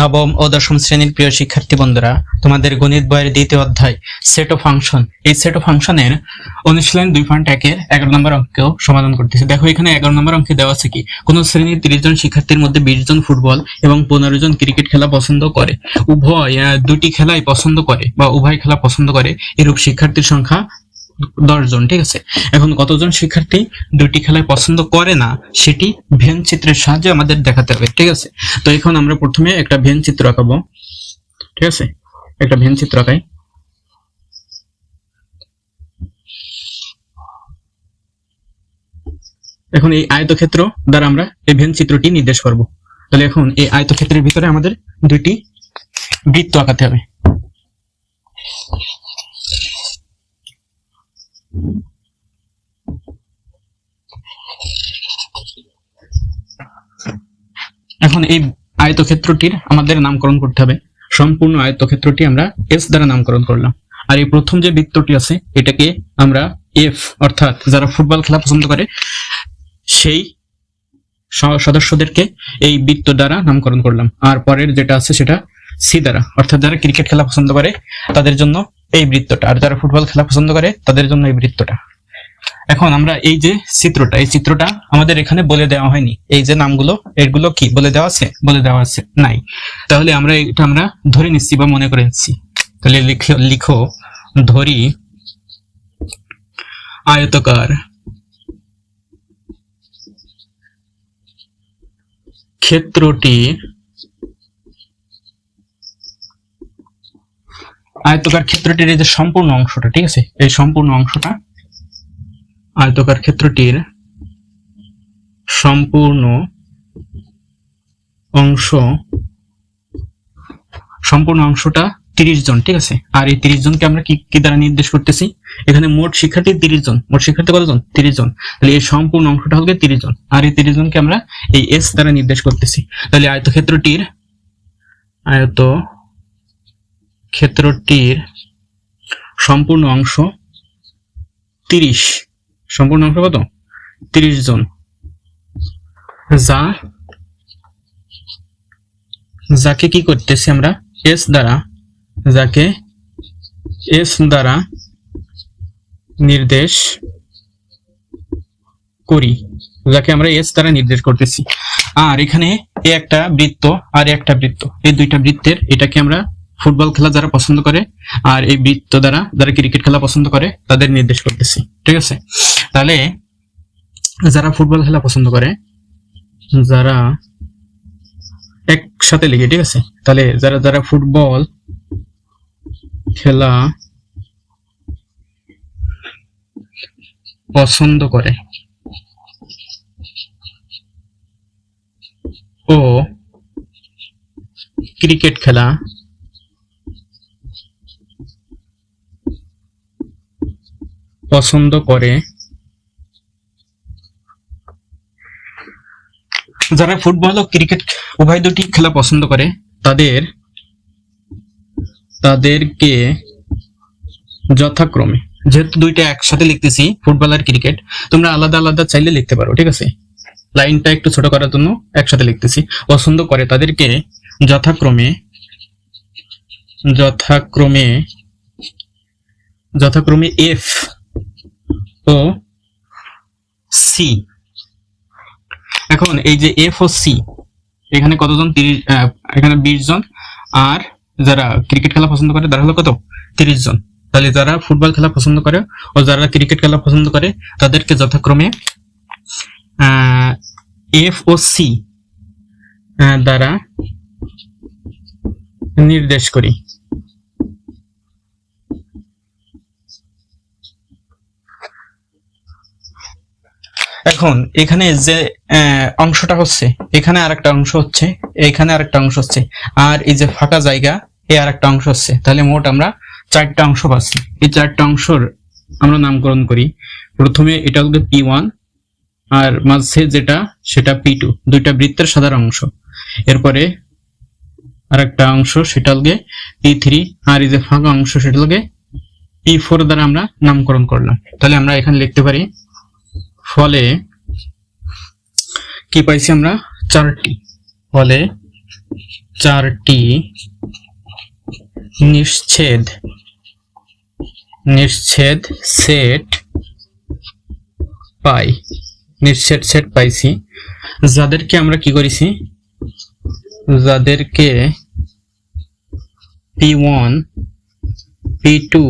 নবম ও দশম শ্রেণির প্রিয় শিক্ষার্থী বন্ধুরা, তোমাদের গণিত বইয়ের দ্বিতীয় অধ্যায় সেট ও ফাংশন এই সেট ও ফাংশনের অনুশীলন দুই পয়েন্ট একের এগারো নম্বর অঙ্কেও সমাধান করতেছে। দেখো, এখানে এগারো নম্বর অঙ্কে দেওয়া আছে কি, কোন শ্রেণির তিরিশ জন শিক্ষার্থীর মধ্যে বিশ জন ফুটবল এবং পনেরো জন ক্রিকেট খেলা পছন্দ করে। উভয় দুটি খেলাই পছন্দ করে বা উভয় খেলা পছন্দ করে। এরূপ শিক্ষার্থীর সংখ্যা দশ জন, ঠিক আছে? এখন কতজন শিক্ষার্থী দুটি খেলায় পছন্দ করে না, সেটি ভেন চিত্রের সাহায্যে আমাদের দেখাতে হবে, ঠিক আছে? তো এখন আমরা প্রথমে একটা ভেন চিত্র আঁকাবো, ঠিক আছে? একটা ভেন চিত্র আঁকাই। এখন এই আয়তক্ষেত্র দ্বারা আমরা এই ভেন চিত্রটি নির্দেশ করব। তাহলে এখন এই আয়তক্ষেত্রের ভিতরে আমাদের দুইটি বৃত্ত আঁকাতে হবে। এখন এই আয়তক্ষেত্রটির আমাদের নামকরণ করতে হবে। সম্পূর্ণ আয়তক্ষেত্রটি আমরা এস দ্বারা নামকরণ করলাম। আর এই প্রথম যে বৃত্তটি আছে, এটাকে আমরা এফ অর্থাৎ যারা ফুটবল খেলা পছন্দ করে, সেই সদস্যদেরকে এই বৃত্ত দ্বারা নামকরণ করলাম। আর পরের যেটা আছে, সেটা সি দ্বারা। অর্থাৎ যারা ক্রিকেট খেলা পছন্দ করে, তাদের জন্য এই বৃত্তটা। আর যারা ফুটবল খেলা পছন্দ করে, তাদের জন্য এই বৃত্তটা। এখন আমরা এই যে চিত্রটা, এই চিত্রটা আমাদের এখানে বলে দেওয়া হয়নি। এই যে নামগুলো, এগুলো কি? বলে দেওয়া আছে? বলে দেওয়া আছে? নাই। তাহলে আমরা এটা আমরা ধরে নিচ্ছি বা মনে করে নিচ্ছি। তাহলে লিখো লিখো, ধরি, আয়তকার, ক্ষেত্রটি, আয়তকার ক্ষেত্রটির এই যে সম্পূর্ণ অংশটা, ঠিক আছে? এই সম্পূর্ণ অংশটা আয়তকার ক্ষেত্রটির সম্পূর্ণ অংশ, সম্পূর্ণ অংশটা তিরিশ জন, ঠিক আছে? আর এই তিরিশ জনকে আমরা কি কি দ্বারা নির্দেশ করতেছি? এখানে মোট শিক্ষার্থী তিরিশ জন, মোট শিক্ষার্থী কতজন? তিরিশ জন। তাহলে এই সম্পূর্ণ অংশটা হবে তিরিশ জন। আর এই তিরিশ জনকে আমরা এই এস দ্বারা নির্দেশ করতেছি। তাহলে আয়তক্ষেত্রটির আয়ত ক্ষেত্রটির সম্পূর্ণ অংশ তিরিশ। সম্পূর্ণ অংশ কত? তিরিশ জন। যা যাকে কি করতেছি আমরা? এস দ্বারা, যাকে এস দ্বারা নির্দেশ করি, যাকে আমরা এস দ্বারা নির্দেশ করতেছি। আর এখানে এ একটা বৃত্ত আর একটা বৃত্ত। এই দুইটা বৃত্তের এটাকে আমরা ফুটবল খেলা যারা পছন্দ করে আর এই বৃত্ত দ্বারা, যারা ক্রিকেট খেলা পছন্দ করে, তাদের নির্দেশ করতেছি। ঠিক আছে? তাহলে যারা ফুটবল খেলা পছন্দ করে, যারা একসাথে লিখে ঠিক আছে? তাহলে যারা যারা ফুটবল খেলা পছন্দ করে, ও ক্রিকেট খেলা, পছন্দ করে যারা ফুটবল ও ক্রিকেট উভয় দুটি খেলা পছন্দ করে, তাদের, তাদেরকে যথাক্রমে, যেহেতু দুইটা একসাথে লিখতেছি, ফুটবল আর ক্রিকেট, তোমরা আলাদা আলাদা চাইলে লিখতে পারো, ঠিক আছে? লাইনটা একটু ছোট করার জন্য একসাথে লিখতেছি। পছন্দ করে তাদেরকে যথাক্রমে যথাক্রমে যথাক্রমে এফ ও সি এখন এই যে এফ ও সি এখানে কতজন? তিরিশ এখানে বিশ জন। আর যারা ক্রিকেট খেলা পছন্দ করে, তারা হলো কত? তিরিশ জন। তাহলে যারা ফুটবল খেলা পছন্দ করে ও যারা ক্রিকেট খেলা পছন্দ করে, তাদেরকে যথাক্রমে এফ ও সি দ্বারা নির্দেশ করি। এখন এখানে যে অংশটা হচ্ছে, এখানে আরেকটা অংশ হচ্ছে, এখানে আরেকটা অংশ হচ্ছে, আর এই যে ফাঁকা জায়গা এই আরেকটা অংশ হচ্ছে। তাহলে মোট আমরা চারটা অংশ পাচ্ছি। এই চারটা অংশর আমরা নামকরণ করি। প্রথমে এটা হলো পি ওয়ান, আর মাঝে যেটা, সেটা পি টু, দুইটা বৃত্তের সাধারণ অংশ। এরপরে আরেকটা অংশ, সেটা হলগে পি থ্রি, আর এই যে ফাঁকা অংশ, সেটা হলগে পি ফোর দ্বারা আমরা নামকরণ করলাম। তাহলে আমরা এখানে লিখতে পারি ফলে কি পাইছি আমরা? চারটি। ফলে চারটি নিশ্ছেদ নিশ্ছেদ সেট পাই। নিশ্ছেদ সেট পাইছি। যাদেরকে আমরা কি করেছি? যাদেরকে P one, P two,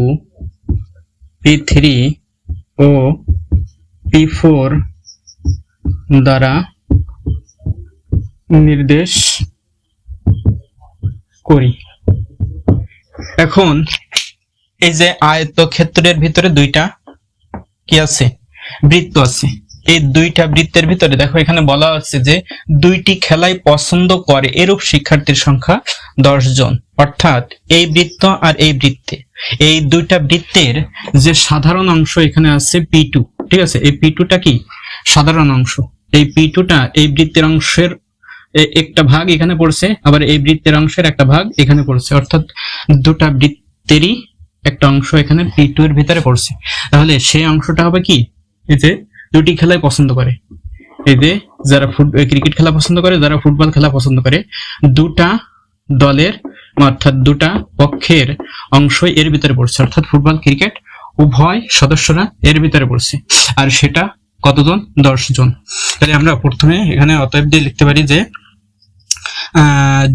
P three ও পি দ্বারা নির্দেশ করি। এখন এই যে আয়তক্ষেত্রের ভিতরে দুইটা কি আছে? বৃত্ত আছে। এই দুইটা বৃত্তের ভিতরে দেখো, এখানে বলা আছে যে দুইটি খেলাই পছন্দ করে এরূপ শিক্ষার্থীর সংখ্যা দশ জন। অর্থাৎ এই বৃত্ত আর এই বৃত্তে। এই দুইটা বৃত্তের যে সাধারণ অংশ এখানে আছে পি টু ঠিক আছে, এই পি টুটা কি? সাধারণ অংশ। এই পি টুটা এই বৃত্তের অংশের একটা ভাগ এখানে পড়ছে, আবার এই বৃত্তের অংশের একটা ভাগ এখানে পড়ছে। অর্থাৎ দুটা বৃত্তেরই একটা অংশ এখানে পি টু এর ভিতরে পড়ছে। তাহলে সেই অংশটা হবে কি? এই যে দুটি খেলাই পছন্দ করে। এই যে যারা ফুট ক্রিকেট খেলা পছন্দ করে, যারা ফুটবল খেলা পছন্দ করে, দুটা দলের, অর্থাৎ দুটা পক্ষের অংশই এর ভিতরে পড়ছে। অর্থাৎ ফুটবল, ক্রিকেট উভয় সদস্যরা, এর ভিতরে পড়ছে আর সেটা কতজন? দশ জন তাহলে আমরা প্রথমে এখানে অতএব দিয়ে লিখতে পারি যে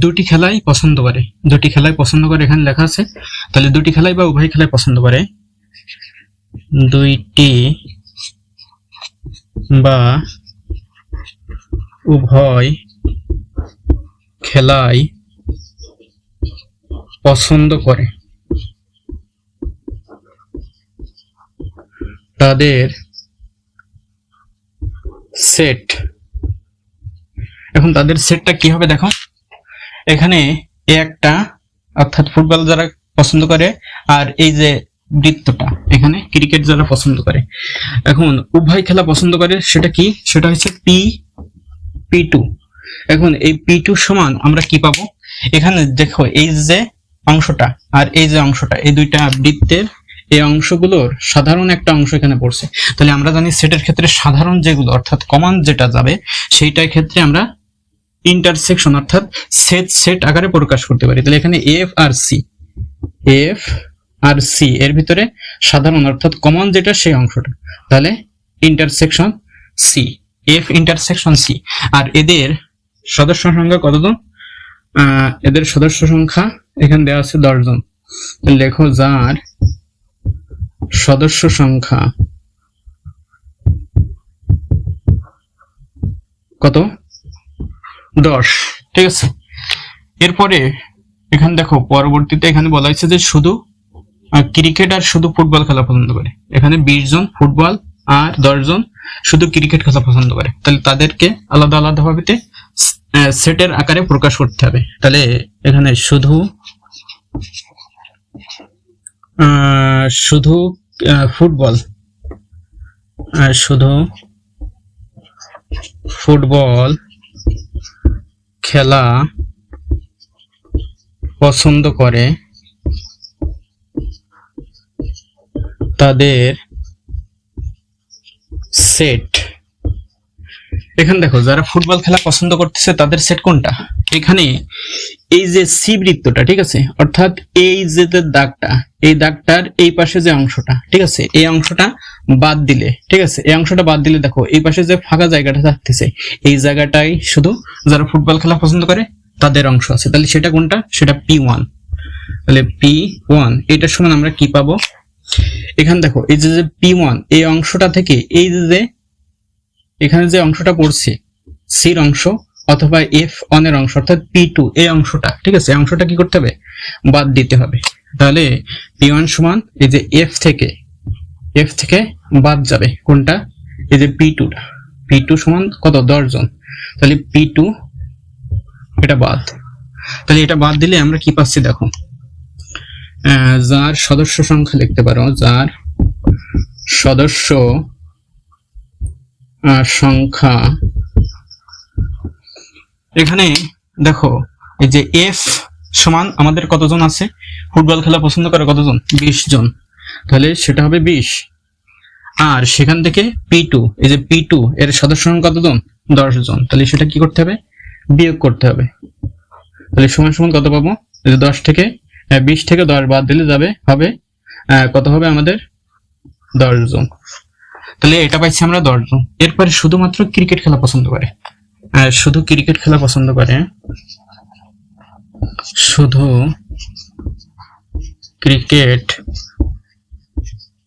দুটি খেলাই পছন্দ করে। দুটি খেলাই পছন্দ করে এখানে লেখা আছে। তাহলে দুটি খেলাই বা উভয় খেলাই পছন্দ করে। দুইটি বা উভয় খেলাই পছন্দ করে। তাদের সেট এখন তাদের সেটটা কি হবে দেখো? এখানে এ একটা, অর্থাৎ ফুটবল যারা পছন্দ করে, আর এই যে বৃত্তটা, এখানে ক্রিকেট যারা পছন্দ করে। এখন উভয় খেলা পছন্দ করে, সেটা কি? সেটা হচ্ছে পি পি টু এখন এই পি টু সমান আমরা কি পাবো? এখানে দেখো এই যে অংশটা, আর এই যে অংশটা, এই দুইটা বৃত্তের এই অংশগুলোর সাধারণ একটা অংশ এখানে পড়ছে। তাহলে আমরা জানি সেটের ক্ষেত্রে সাধারণ যেগুলো, অর্থাৎ কমান যেটা যাবে, সেইটার ক্ষেত্রে আমরা ইন্টারসেকশন অর্থাৎ সেট সেট আকারে প্রকাশ করতে পারি। তাহলে এখানে এফ আর সি এফ আর সি এর ভিতরে সাধারণ, অর্থাৎ কমন যেটা সেই অংশটা। তাহলে intersection C F intersection C আর এদের সদস্য সংখ্যা কতজন এদের সদস্য সংখ্যা এখানে দেওয়া আছে দশজন। লেখো যার সদস্য সংখ্যা কত? দশ। ঠিক আছে। এরপরে এখানে দেখো, পরবর্তীতে এখানে বলা হয়েছে যে শুধু ক্রিকেট আর শুধু ফুটবল খেলা পছন্দ করে। এখানে বিশ জন ফুটবল আর দশ জন শুধু ক্রিকেট খেলা পছন্দ করে। তাহলে তাদেরকে আলাদা আলাদা ভাবে সেটের আকারে প্রকাশ করতে হবে। তাহলে এখানে শুধু শুধু ফুটবল। শুধু ফুটবল খেলা পছন্দ করে তাদের সেট এখানে দেখো, যারা ফুটবল খেলা পছন্দ করতেছে, তাদের সেট কোনটা? এখানে এই যে সি বৃত্তটা, ঠিক আছে? অর্থাৎ এই যে দাগটা, এই দাগটার এই পাশে যে অংশটা, ঠিক আছে? এই অংশটা বাদ দিলে, ঠিক আছে? এই অংশটা বাদ দিলে দেখো, এই পাশে যে ফাঁকা জায়গাটা থাকতেছে, এই জায়গাটাই শুধু যারা ফুটবল খেলা পছন্দ করে, তাদের অংশ আছে। তাহলে সেটা কোনটা? সেটা পি ওয়ান। তাহলে পি ওয়ান এটার সমান আমরা কি পাবো? এখানে দেখো, এই যে যে পি ওয়ান, এই অংশটা থেকে এই যে এখানে যে অংশটা পড়ছে, সির অংশ অথবা এফ অন এর অংশ, অর্থাৎ পি টু এই অংশটা, ঠিক আছে? অংশটা কি করতে হবে? বাদ দিতে হবে। তাহলে পি ওয়ান সমান এই যে এফ থেকে এফ থেকে বাদ যাবে কোনটা? এই যে পি টুটা পি টু সমান কত? দশ জন। তাহলে পি টু এটা বাদ। তাহলে এটা বাদ দিলে আমরা কি পাচ্ছি দেখো? যার সদস্য সংখ্যা লিখতে পারো, যার সদস্য সংখ্যা এখানে দেখো, এই যে এফ সমান আমাদের কতজন আছে? ফুটবল খেলা পছন্দ করে কতজন? বিশ জন। তাহলে সেটা হবে বিশ। আর সেখান থেকে পি টু এই যে পি টু এর সদস্য সংখ্যা কতজন? দশ জন। তাহলে সেটা কি করতে হবে? বিয়োগ করতে হবে। তাহলে সমান সমান কত পাবো? যে দশ থেকে বিশ থেকে দশ বাদ দিলে যাবে, হবে কত হবে আমাদের? দশ জন। তাহলে এটা পাইছি আমরা দশ জন। এরপরে শুধুমাত্র ক্রিকেট খেলা পছন্দ করে। শুধু ক্রিকেট খেলা পছন্দ করে। শুধু ক্রিকেট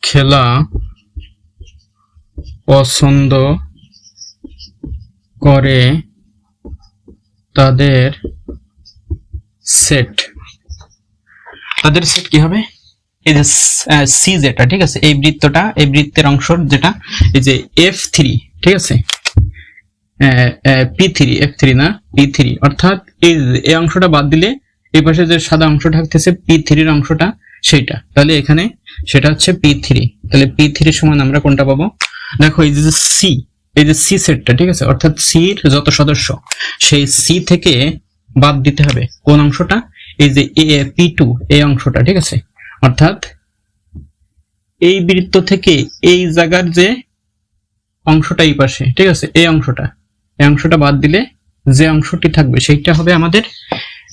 খেলা পছন্দ করে তাদের সেট তাদের সেট কি হবে? এই যে সি যেটা, ঠিক আছে? এই বৃত্তটা, এই বৃত্তের অংশ যেটা, এই যে এফ থ্রি ঠিক আছে? পি থ্রি এফ থ্রি না? পি থ্রি অর্থাৎ এই অংশটা বাদ দিলে এই পাশে যে সাদা অংশ থাকতেছে পি থ্রির অংশটা সেইটা। তাহলে এখানে সেটা হচ্ছে পি থ্রি তাহলে পি থ্রি সমান আমরা কোনটা পাবো? দেখো, এই যে সি এই যে সি সেটটা ঠিক আছে? অর্থাৎ সির যত সদস্য, সেই সি থেকে বাদ দিতে হবে কোন অংশটা? এই যে এ পি টু এই অংশটা, ঠিক আছে? অর্থাৎ এই বৃত্ত থেকে এই জায়গার যে অংশটা এই পাশে, ঠিক আছে? এই অংশটা। এই অংশটা বাদ দিলে যে অংশটি থাকবে সেইটা হবে আমাদের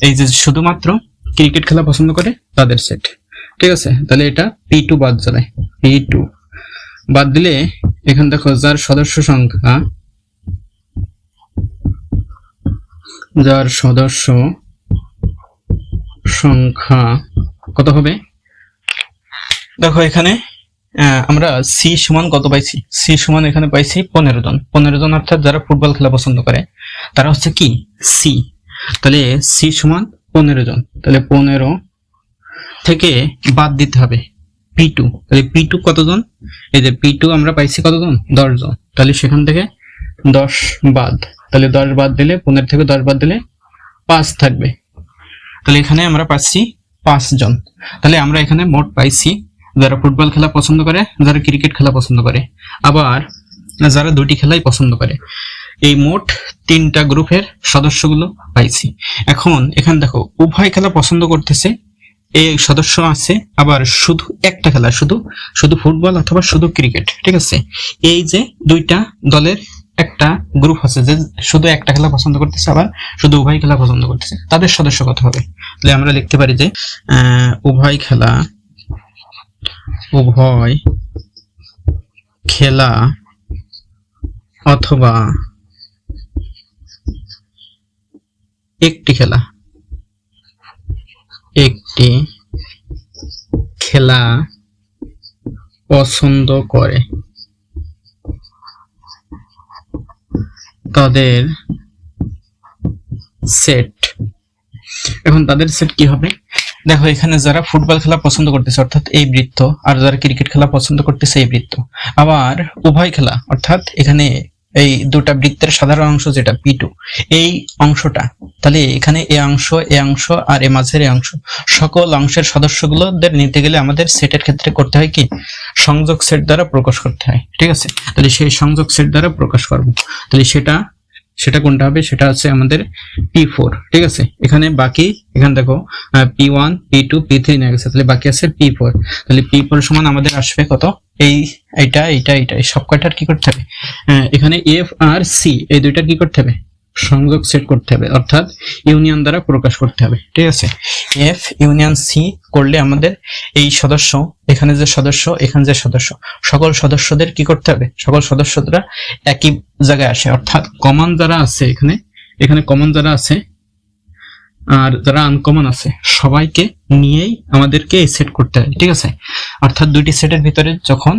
এই যে শুধুমাত্র ক্রিকেট খেলা পছন্দ করে তাদের সেট ঠিক আছে? তাহলে এটা পি টু বাদ যাবে। পি টু বাদ দিলে এখানে দেখো যার সদস্য সংখ্যা, যার সদস্য সংখ্যা কত হবে? দেখো এখানে আমরা সি সমান কত পাইছি? সি সমান এখানে পাইছি পনেরো জন। পনেরো জন অর্থাৎ যারা ফুটবল খেলা পছন্দ করে, তারা হচ্ছে কি? সি তাহলে সি সমান পনেরো জন। তাহলে পনেরো থেকে বাদ দিতে হবে পি টু তাহলে পি টু কতজন এই যে পি টু আমরা পাইছি কতজন দশ জন। তাহলে সেখান থেকে দশ বাদ। তাহলে দশ বাদ দিলে, পনেরো থেকে দশ বাদ দিলে পাঁচ থাকবে। তাহলে এখানে আমরা পাচ্ছি পাঁচ জন। তাহলে আমরা এখানে মোট পাইছি যারা ফুটবল খেলা পছন্দ করে, যারা ক্রিকেট খেলা পছন্দ করে, আবার যারা দুটি খেলাই পছন্দ করে, এই মোট তিনটা গ্রুপের সদস্যগুলো পাইছি। এখন এখানে দেখো, উভয় খেলা পছন্দ করতেছে, এই সদস্য আছে, আবার শুধু একটা খেলা, শুধু শুধু ফুটবল অথবা শুধু ক্রিকেট, ঠিক আছে? এই যে দুইটা দলের একটা গ্রুপ আছে, যে শুধু একটা খেলা পছন্দ করতেছে, আবার শুধু উভয় খেলা পছন্দ করতেছে, তাদের সদস্য কত হবে? তাহলে আমরা লিখতে পারি যে উভয় খেলা উভয় খেলা অথবা একটি খেলা। একটি খেলা পছন্দ করে। তাদের সেট এখন তাদের সেট কি হবে? দেখো, এখানে যারা ফুটবল খেলা পছন্দ করতেছে, অর্থাৎ এই বৃত্ত, আর যারা ক্রিকেট খেলা পছন্দ করতেছে এই বৃত্ত। আবার উভয় খেলা, অর্থাৎ এখানে এই দুটা বৃত্তের সাধারণ অংশ যেটা পি টু এই অংশটা, তাহলে এখানে এ অংশ এ অংশ, আর এ মাঝের এ অংশ, সকল অংশের সদস্যগুলোদের নিতে গেলে আমাদের সেটের ক্ষেত্রে করতে হয় কি? সংযোগ সেট দ্বারা প্রকাশ করতে হয়, ঠিক আছে? তাহলে সেই সংযোগ সেট দ্বারা প্রকাশ করব। তাহলে সেটা সেটা কোনটা হবে? সেটা হচ্ছে আমাদের পি ফোর ঠিক আছে? এখানে বাকি, এখানে দেখো P one P two P three নিয়ে গেছে। তাহলে বাকি আছে পি ফোর তাহলে পি ফোর সমান আমাদের আসবে কত? এই, এইটা এইটা এইটা, এই সব কয়টার কি করতে হবে? এখানে এফ আর সি এই দুইটার কি করতে হবে? সংযোগ সেট করতে হবে, অর্থাৎ ইউনিয়ন দ্বারা প্রকাশ করতে হবে, ঠিক আছে? এফ ইউনিয়ন সি করলে আমাদের এই সদস্য, এখানে যে সদস্য, এখানে যে সদস্য, সকল সদস্যদের কি করতে হবে? সকল সদস্যরা একই জায়গায় আসে, অর্থাৎ কমন যারা আছে এখানে এখানে কমন যারা আছে আর যারা আনকমন আছে, সবাইকে নিয়েই আমাদেরকে এই সেট করতে হবে ঠিক আছে? অর্থাৎ দুইটি সেটের ভিতরে যখন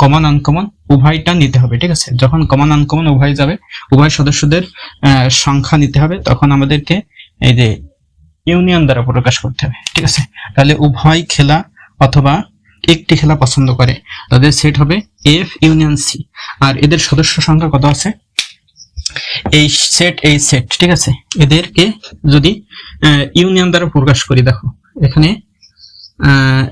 কমন আনকমন উভয়টা নিতে হবে, ঠিক আছে? যখন কমন আনকমন উভয় যাবে, উভয় সদস্যদের সংখ্যা নিতে হবে, তখন আমাদেরকে এই যে ইউনিয়ন দ্বারা প্রকাশ করতে হবে, ঠিক আছে? তাহলে উভয় খেলা অথবা একটি খেলা পছন্দ করে। তাদের সেট হবে এফ ইউনিয়ন সি আর এদের সদস্য সংখ্যা কত আছে? এই সেট এই সেট ঠিক আছে? এদেরকে যদি ইউনিয়ন দ্বারা প্রকাশ করি, দেখো, এখানে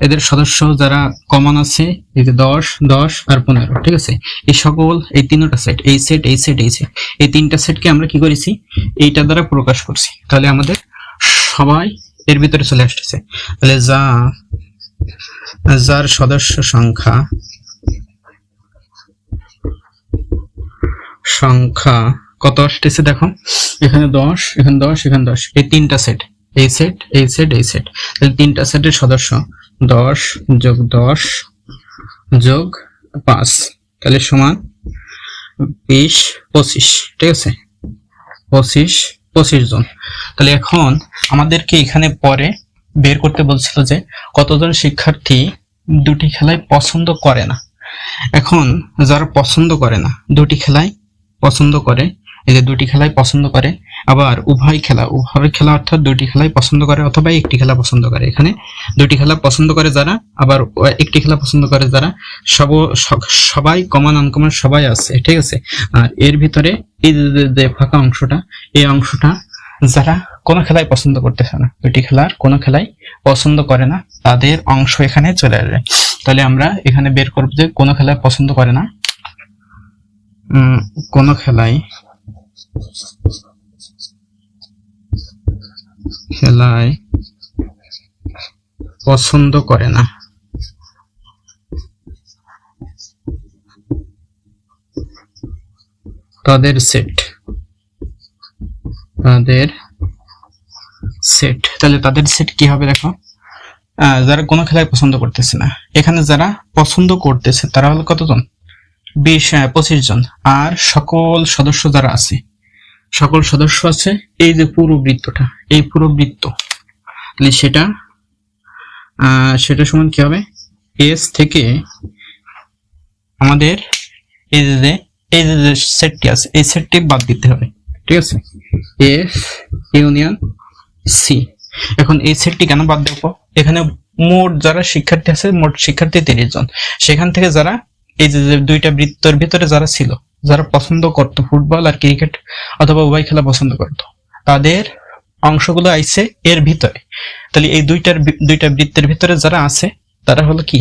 এদের সদস্য যারা কমন আছে, এই যে দশ দশ আর পনেরো, ঠিক আছে? এই সকল, এই তিনটা সেট এই সেট এই সেট এই সেট এই তিনটা সেটকে আমরা কি করেছি? এইটা দ্বারা প্রকাশ করছি। তাহলে আমাদের সবাই এর ভিতরে চলে আসতেছে। তাহলে যা, যার সদস্য সংখ্যা সংখ্যা কত আসতেছে দেখো? এখানে দশ এখানে দশ এখানে দশ। এই তিনটা সেট এই সেট এই সেট এই সেট তাহলে তিনটা সেটের সদস্য দশ যোগ দশ যোগ পাঁচ। তাহলে সমান বিশ, পঁচিশ। ঠিক আছে? পঁচিশ পঁচিশ জন। তাহলে এখন আমাদেরকে এখানে পরে বের করতে বলছিল যে কতজন শিক্ষার্থী দুটি খেলায় পছন্দ করে না? এখন যারা পছন্দ করে না, দুটি খেলায় পছন্দ করে যে দুটি খেলাই পছন্দ করে। আবার উভয় খেলা উভয় খেলা অর্থাৎ দুটি খেলাই পছন্দ করে অথবা একটি খেলা পছন্দ করে। এখানে দুটি খেলা পছন্দ করে যারা, আবার একটি খেলা পছন্দ করে যারা। সব সবাই কমন আনকমন সবাই আছে, ঠিক আছে? আর এর ভিতরে এই যে- ফাঁকা অংশটা, এই অংশটা যারা কোনো খেলাই পছন্দ করতেছে না, দুটি খেলার কোনো খেলাই পছন্দ করে না, তাদের অংশ এখানে চলে আসবে। তাহলে আমরা এখানে বের করব যে কোনো খেলায় পছন্দ করে না। কোনো খেলায় খেলায় পছন্দ করে না। তাদের সেট তাদের সেট তাহলে তাদের সেট কি হবে দেখো? যারা কোনো খেলায় পছন্দ করতেছে না, এখানে যারা পছন্দ করতেছে, তারা হলো কতজন? বিশ পঁচিশ জন। আর সকল সদস্য যারা আছে, সকল সদস্য আছে, এই যে পুরো বৃত্তটা, এই পুরো বৃত্ত, তাহলে সেটা সেটা সমান কি হবে? এস থেকে আমাদের এই যে এই যে সেটটি আছে, এই সেটটি বাদ দিতে হবে, ঠিক আছে? এফ ইউনিয়ন সি এখন এই সেটটি কেন বাদ দেবো? এখানে মোট যারা শিক্ষার্থী আছে, মোট শিক্ষার্থী তিরিশ জন। সেখান থেকে যারা এই যে দুইটা বৃত্তর ভিতরে যারা ছিল, যারা পছন্দ করতো ফুটবল আর ক্রিকেট অথবা উভয় খেলা পছন্দ করতো, তাদের অংশগুলো আইছে এর ভিতরে। তাহলে এই দুইটার দুইটা বৃত্তের ভিতরে যারা আছে, তারা হলো কি?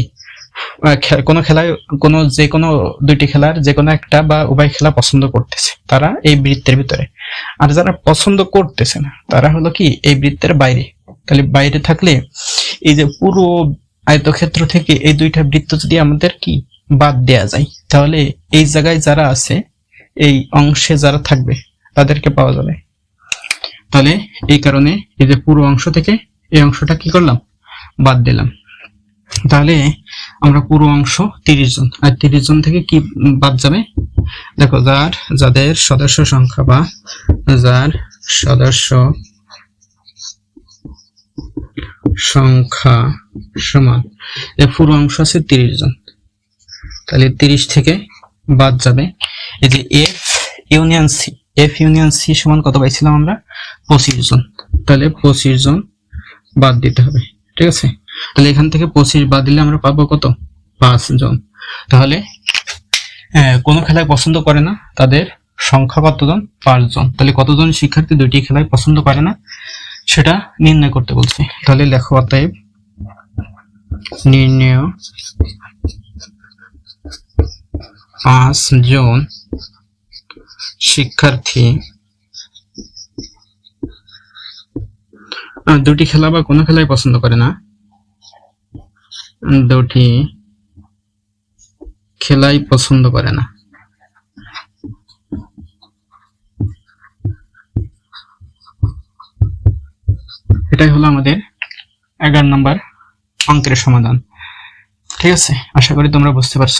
কোনো খেলায়, কোনো যে কোনো দুইটি খেলার যে কোনো একটা বা উভয় খেলা পছন্দ করতেছে তারা এই বৃত্তের ভিতরে। আর যারা পছন্দ করতেছে না, তারা হলো কি? এই বৃত্তের বাইরে। তাহলে বাইরে থাকলে এই যে পুরো আয়তক্ষেত্র থেকে এই দুইটা বৃত্ত যদি আমাদের কি বাদ দেয়া যায়। তাহলে এই জায়গায় যারা আছে, এই অংশে যারা থাকবে, তাদেরকে পাওয়া যাবে। তাহলে এই কারণে এই যে পুরো অংশ থেকে এই অংশটা কি করলাম? বাদ দিলাম। তাহলে আমরা পুরো অংশ তিরিশ জন। আর তিরিশ জন থেকে কি বাদ যাবে? দেখো, যার, যাদের সদস্য সংখ্যা বা যার সদস্য সংখ্যা সমান পুরো অংশ আছে তিরিশ জন। তাহলে তিরিশ থেকে বাদ যাবে। এই যে F union C F union C সমান কত পাইছিলাম আমরা? পঁচিশ জন। তাহলে পঁচিশ জন বাদ দিতে হবে, ঠিক আছে? তাহলে এখান থেকে পঁচিশ বাদ দিলে আমরা পাবো কত? পাঁচ জন। তাহলে কোনো খেলায় পছন্দ করে না, তাদের সংখ্যা কতজন পাঁচজন তাহলে কতজন শিক্ষার্থী দুইটি খেলায় পছন্দ করে না, সেটা নির্ণয় করতে বলছে। তাহলে লেখো অতএব, নির্ণয় পাঁচ জন শিক্ষার্থী। দুটি খেলা বা কোনো খেলাই পছন্দ করে না। দুটি খেলাই পছন্দ করে না। এটাই হলো আমাদের এগারো নম্বর অঙ্কের সমাধান। ঠিক আছে? আশা করি তোমরা বুঝতে পারছ।